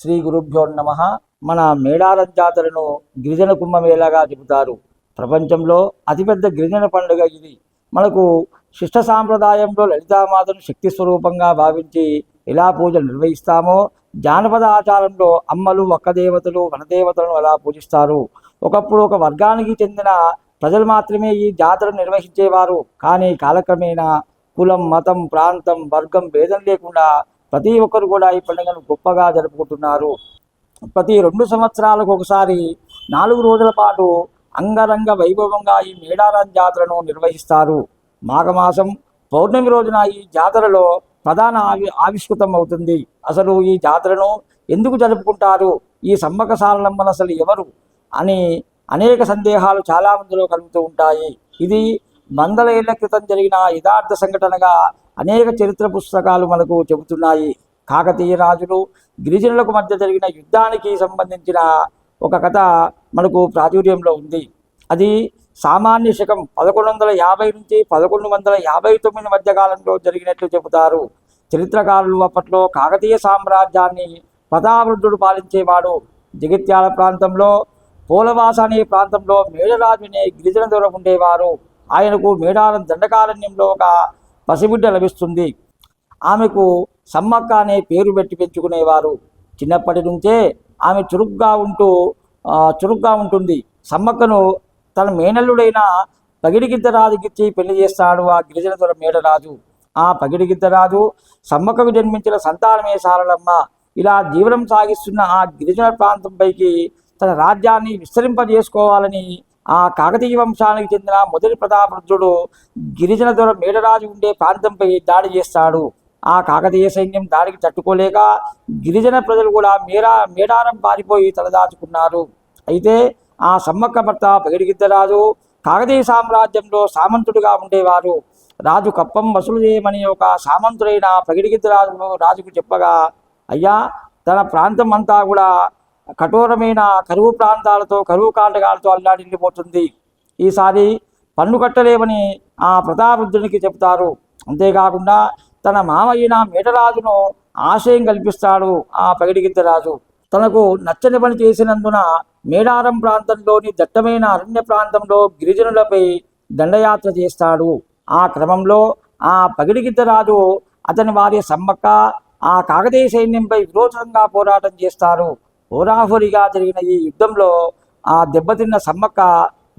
శ్రీ గురుభ్యో నమ. మన మేడారం జాతరను గిరిజన కుంభమేళాగా చెబుతారు. ప్రపంచంలో అతిపెద్ద గిరిజన పండుగ ఇది. మనకు శిష్ట సాంప్రదాయంలో లలితామాతను శక్తి స్వరూపంగా భావించి ఎలా పూజలు నిర్వహిస్తామో జానపద ఆచారంలో అమ్మలు ఒక్కదేవతలు వనదేవతలను ఎలా పూజిస్తారు? ఒకప్పుడు ఒక వర్గానికి చెందిన ప్రజలు మాత్రమే ఈ జాతరను నిర్వహించేవారు. కానీ కాలక్రమేణా కులం మతం ప్రాంతం వర్గం భేదం లేకుండా ప్రతి ఒక్కరు కూడా ఈ పండుగను గొప్పగా జరుపుకుంటున్నారు. ప్రతి రెండు సంవత్సరాలకు ఒకసారి నాలుగు రోజుల పాటు అంగరంగ వైభవంగా ఈ మేడారం జాతరను నిర్వహిస్తారు. మాఘమాసం పౌర్ణమి రోజున ఈ జాతరలో ప్రధాన ఆవి ఆవిష్కృతం అవుతుంది. అసలు ఈ జాతరను ఎందుకు జరుపుకుంటారు? ఈ సమ్మక సారలమ్మలు అసలు ఎవరు? అని అనేక సందేహాలు చాలా మందిలో కలుగుతూ ఉంటాయి. ఇది వందల ఏళ్ళ క్రితం జరిగిన యథార్థ సంఘటనగా అనేక చరిత్ర పుస్తకాలు మనకు చెబుతున్నాయి. కాకతీయ రాజులు గిరిజనులకు మధ్య జరిగిన యుద్ధానికి సంబంధించిన ఒక కథ మనకు ప్రాచుర్యంలో ఉంది. అది సామాన్య శకం పదకొండు వందల యాభై నుంచి పదకొండు వందల యాభై తొమ్మిది మధ్య కాలంలో జరిగినట్లు చెబుతారు. చరిత్రకారులు అప్పట్లో కాకతీయ సామ్రాజ్యాన్ని ప్రతావృద్ధుడు పాలించేవాడు. జగిత్యాల ప్రాంతంలో పోలవాస అనే ప్రాంతంలో మేడరాజు అనే గిరిజన దూరం ఉండేవారు. ఆయనకు మేడారం దండకారణ్యంలో ఒక పసిబిడ్డ లభిస్తుంది. ఆమెకు సమ్మక్క అనే పేరు పెట్టి పెంచుకునేవారు. చిన్నప్పటి నుంచే ఆమె చురుగ్గా ఉంటూ చురుగ్గా ఉంటుంది. సమ్మక్కను తన మేనల్లుడైన పగిడిగిద్దరాజుకిచ్చి పెళ్ళి చేస్తాడు ఆ గిరిజన దొర మేడరాజు. ఆ పగిడిగిద్దరాజు సమ్మక్కకు జన్మించిన సంతానమే సారలమ్మ. ఇలా జీవనం సాగిస్తున్న ఆ గిరిజన ప్రాంతంపైకి తన రాజ్యాన్ని విస్తరింపజేసుకోవాలని ఆ కాకతీయ వంశానికి చెందిన మొదటి ప్రతాపరుద్రుడు గిరిజన దొర మేడరాజు ఉండే ప్రాంతంపై దాడి చేస్తాడు. ఆ కాకతీయ సైన్యం దాడికి తట్టుకోలేక గిరిజన ప్రజలు కూడా మేరా మేడారం పారిపోయి తలదాచుకున్నారు. అయితే ఆ సమ్మక్క భర్త పగిడిగిద్దరాజు కాకతీయ సామ్రాజ్యంలో సామంతుడిగా ఉండేవారు. రాజు కప్పం వసూలు చేయమని ఒక సామంతుడైన పగిడిగిద్దరాజు రాజుకు చెప్పగా అయ్యా తన ప్రాంతం అంతా కూడా కఠోరమైన కరువు ప్రాంతాలతో కరువు కాండగాలతో అల్లాడిల్లిపోతుంది ఈసారి పన్ను కట్టలేమని ఆ ప్రతాపరుద్రునికి చెప్తారు అంతేకాకుండా తన మామయ్యన మేటరాజును ఆశయం కల్పిస్తాడు ఆ పగిడిగిద్దరాజు. తనకు నచ్చని పని చేసినందున మేడారం ప్రాంతంలోని దట్టమైన అరణ్య ప్రాంతంలో గిరిజనులపై దండయాత్ర చేస్తాడు. ఆ క్రమంలో ఆ పగిడిగిద్దరాజు అతని వారి సమ్మక్క ఆ కాకతీయ సైన్యంపై విరోచనంగా పోరాటం చేస్తారు. హోరాహోరీగా జరిగిన ఈ యుద్ధంలో ఆ దెబ్బతిన్న సమ్మక్క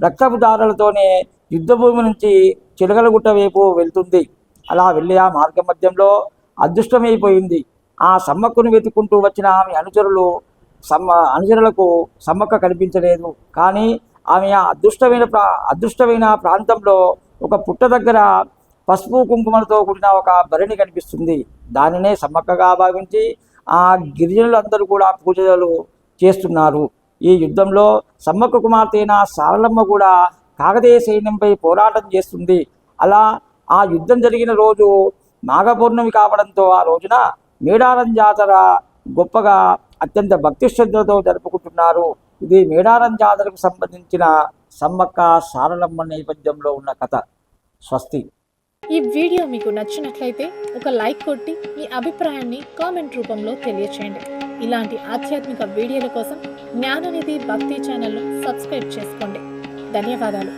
రక్తపు దారులతోనే యుద్ధభూమి నుంచి చిలకలగుట్ట వైపు వెళ్తుంది. అలా వెళ్ళే ఆ మార్గ మధ్యంలో అదృష్టమైపోయింది. ఆ సమ్మక్కను వెతుక్కుంటూ వచ్చిన ఆమె అనుచరులు సమ్మ అనుచరులకు సమ్మక్క కనిపించలేదు. కానీ ఆమె ఆ అదృష్టమైన ప్రా అదృష్టమైన ప్రాంతంలో ఒక పుట్ట దగ్గర పసుపు కుంకుమలతో కూడిన ఒక భరణి కనిపిస్తుంది. దానినే సమ్మక్కగా భావించి ఆ గిరిజనులందరూ కూడా పూజలు చేస్తున్నారు. ఈ యుద్ధంలో సమ్మక్క కుమార్తెన సారలమ్మ కూడా కాకతీయ సైన్యంపై పోరాటం చేస్తుంది. అలా ఆ యుద్ధం జరిగిన రోజు మాఘపౌర్ణమి కావడంతో ఆ రోజున మేడారం జాతర గొప్పగా అత్యంత భక్తి శ్రద్ధలతో జరుపుకుంటున్నారు. ఇది మేడారం జాతరకు సంబంధించిన సమ్మక్క సారలమ్మ నేపథ్యంలో ఉన్న కథ. స్వస్తి. ఈ వీడియో మీకు నచ్చినట్లయితే ఒక లైక్ కొట్టి మీ అభిప్రాయాన్ని కామెంట్ రూపంలో తెలియచేయండి. ఇలాంటి ఆధ్యాత్మిక వీడియోల కోసం జ్ఞాననిధి భక్తి ఛానల్ను సబ్స్క్రైబ్ చేసుకోండి. ధన్యవాదాలు.